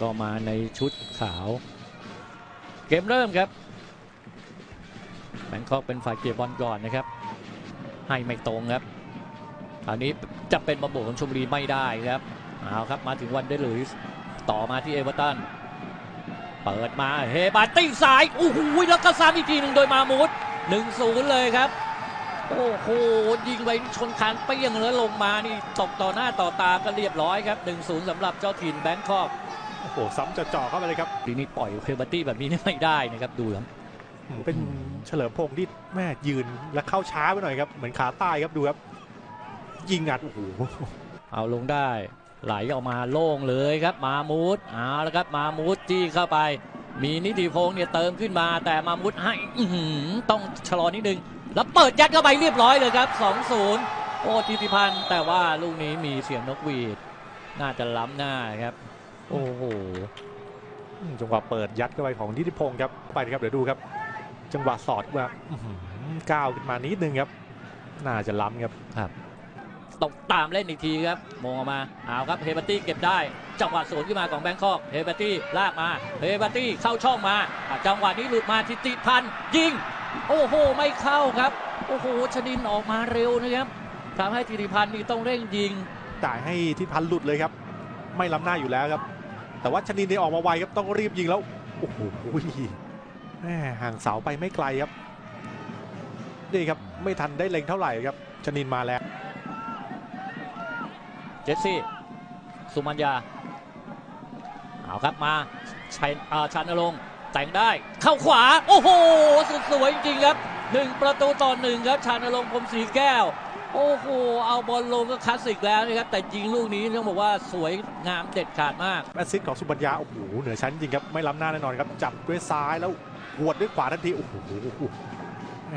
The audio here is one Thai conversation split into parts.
ก็มาในชุดขาว เกมเริ่มครับแบงคอกเป็นฝ่ายเก็บบอลก่อนนะครับ ให้ไม่ตรงครับคราวนี้จะเป็นมาโบกของชมบุรีไม่ได้ครับเอาครับมาถึงวันเดลุยส์ต่อมาที่เอเวอร์ตันเปิดมาเฮบาตี้สายโอ้โหแล้วก็ซ้ำอีกทีหนึ่งโดยมามูด1-0เลยครับ โอ้โหยิงไปชนคานเปี้ยงแล้วลงมานี่ตกต่อหน้าต่อตาก็เรียบร้อยครับ1-0สำหรับเจ้าถิ่นแบงคอก โอ้โหซ้ำจะจ่อเข้าไปเลยครับทีนี้ปล่อยเคเบอร์ตี้แบบนี้นี่ไม่ได้นะครับดูครับเป็นเฉลิมพงษ์ที่แม่ยืนและเข้าช้าไปหน่อยครับ เหมือนขาใต้ครับดูครับ ยิงอัดโอ้โหเอาลงได้ไหลออกมาโล่งเลยครับ มามูดเอาแล้วครับ มามูดจี้เข้าไป มีนิติพงษ์เนี่ยเติมขึ้นมา แต่มามูดให้อื้อหือต้องชะลอนิดนึง แล้วเปิดยัดเข้าไปเรียบร้อยเลยครับ 2-0 โอ้ทิติพันธ์แต่ว่าลูกนี้มีเสียงนกหวีด น่าจะล้ำหน้าครับ โอ้โหอืมจังหวะเปิดยัดเข้าไปของนิติพงศ์ครับไปนะครับเดี๋ยวดูครับ จังหวะสอดว่าอื้อหือก้าวขึ้นมานิดนึงครับ น่าจะล้ำครับตกตามเล่นอีกทีครับมองออกมาเอาครับเฮเบอร์ตี้เก็บได้ จังหวะสวนขึ้นมาของแบงคอกเฮเบอร์ตี้ลากมาเฮเบอร์ตี้เข้าช่องมาอะจังหวะนี้หลุดมาทิติพันธ์ยิง โอ้โห ไม่เข้าครับ โอ้โหชนินออกมาเร็วนะครับทำให้ทิติพันธ์นี่ต้องเร่งยิงจ่ายให้ทิศพันธ์หลุดเลยครับ ไม่ล้ำหน้าอยู่แล้วครับ แต่ว่าชนินเนี่ยออกมาไวครับต้องรีบยิงแล้วโอ้โหแม่ห่างเสาไปไม่ไกลครับนี่ครับไม่ทันได้เล็งเท่าไหร่ครับชนินมาแล้วเจสซี่สุมัญญาเอาครับมาชัยอาชันนรงแต่งได้เข้าขวา โอ้โห สุดสวยจริงๆครับหนึ่งประตูต่อหนึ่งครับชันนรงพรมศรีแก้ว โอ้โห เอาบอลลงก็คลาสสิกแล้วนะครับ แต่ยิงลูกนี้ต้องบอกว่าสวยงามเด็ดขาดมาก แอสซิสต์ของสุบัญญา โอ้โห เหนือชั้นจริงครับ ไม่ล้ำหน้าแน่นอนครับ จับด้วยซ้ายแล้วหวดด้วยขวาทันที โอ้โหแหม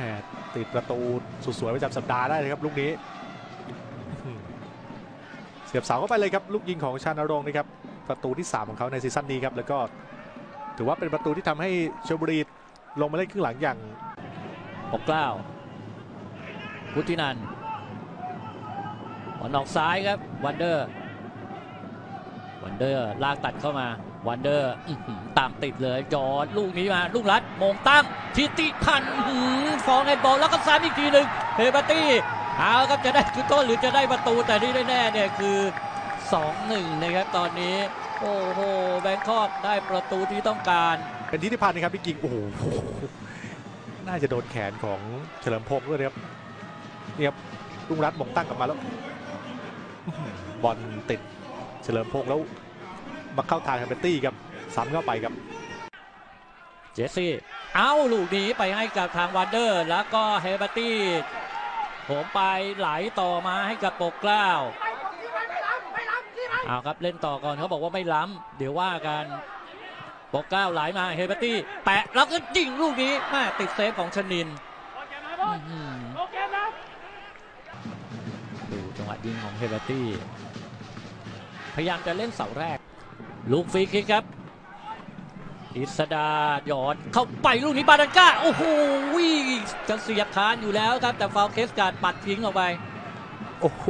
ติดประตูสุดสวยประจำสัปดาห์ได้เลยครับลูกนี้อื้อหือเสียบเสาเข้าไปเลยครับ ลูกยิงของชานรงค์นะครับ ประตูที่ 3 ของเขาในซีซั่นนี้ครับ แล้วก็ถือว่าเป็นประตูที่ทำให้ชลบุรีลงมาเล่นครึ่งหลังอย่างปกเกล้าพุทธินันท์ บอลออกซ้ายครับวันเดอร์วันเดอร์ลากตัดเข้ามาวันเดอร์ตามติดเลยจอดลูกนี้มา ลูกรัดมงตั้งทิติพันธ์อื้อหือฟองไอ้บอลแล้วก็ซ้ำอีกทีหนึ่งเฮเบอร์ตี้เอาครับจะได้จุดโทษหรือจะได้ประตูแต่ที่แน่ๆเนี่ยคือ 2-1 นะครับตอนนี้ โอ้โหแบงคอกได้ประตูที่ต้องการ เป็นทิติพันธ์นะครับพี่กิงโอ้โหน่าจะโดนแขนของเฉลิมพงศ์ด้วยครับนี่ครับลุงรัฐหมงตั้งกลับมาแล้ว บอลติดเฉลิมพงศ์แล้วมาเข้าทางแฮมเบอร์ตี้ครับซ้ำเข้าไปครับ เจสซี่ เอาลูกนี้ไปให้กับทางวันเดอร์ แล้วก็เฮเบอร์ตี้ผมไปไหลต่อมาให้กับปกเกล้าเอาครับเล่นต่อก่อนเขาบอกว่าไม่ล้ำเดี๋ยวว่ากันปกเกล้าไหลมาเฮเบอร์ตี้แปะแล้วก็ยิงลูกนี้แม่ติดเซฟของชนิน ยิงของเฮเบอร์ตี้ พยายามจะเล่นเสาแรก ลูกฟรีคิกครับ อิสดาหยอดเข้าไปลูกนี้บาดันก้า โอ้โหจะเสียบคานอยู่แล้วครับ แต่ฟาวเคสการดปัดทิ้งออกไป โอ้โห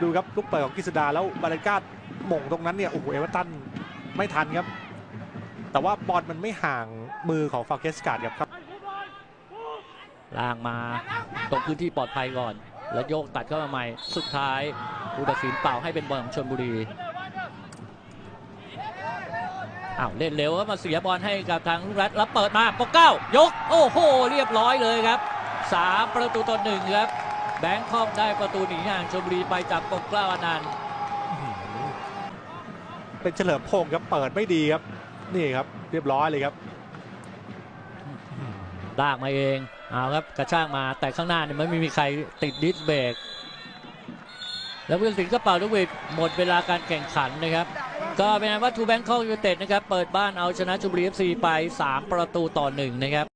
ดูครับลูกเปิดของกฤษดาแล้วบาเลนกาดหม่งตรงนั้นเนี่ยโอ้โหเอเวอร์ตันไม่ทันครับ แต่ว่าบอลมันไม่ห่างมือของฟาเคสการ์ดครับล่างมาตรงพื้นที่ปลอดภัยก่อน แล้วโยกตัดเข้ามาใหม่ สุดท้ายผู้ตัดสินเป่าให้เป็นบอลของชนบุรี อ้าวเล่นเร็วก็มาเสียบอลให้กับทางลูกรัฐแล้วเปิดมาปกเก้ายก โอ้โห เรียบร้อยเลยครับสามประตูต่อหนึ่งครับ แบงคอกได้ประตูหนีห่างชนบุรีไปจากปกเกล้าอนันต์เป็นเฉลิมพงศ์ครับเปิดไม่ดีครับ นี่ครับ เรียบร้อยเลยครับ ลากมาเองเอาครับกระชากมาแต่ข้างหน้าเนี่ยไม่มีใครติดดิสเบรกแล้วผู้ตัดสินก็เป่าลูกหวีดหมดเวลาการแข่งขันนะครับ ก็เป็นอันว่าทูแบงคอกยูเต็ดนะครับ เปิดบ้านเอาชนะจุบรีเอฟซีไป 3 ประตูต่อ1นะครับ